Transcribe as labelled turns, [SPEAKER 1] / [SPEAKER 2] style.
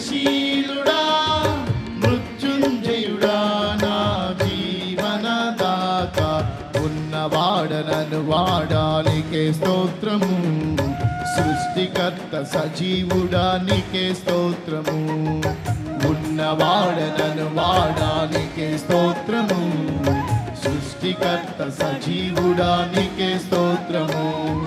[SPEAKER 1] జయశీలుడా స్తోత్రము. సృష్టికర్త సజీవుడా స్తోత్రము. ఉన్నవాడనను వాడానికే స్తోత్రము. సృష్టికర్త సజీవుడానికే స్తోత్రము.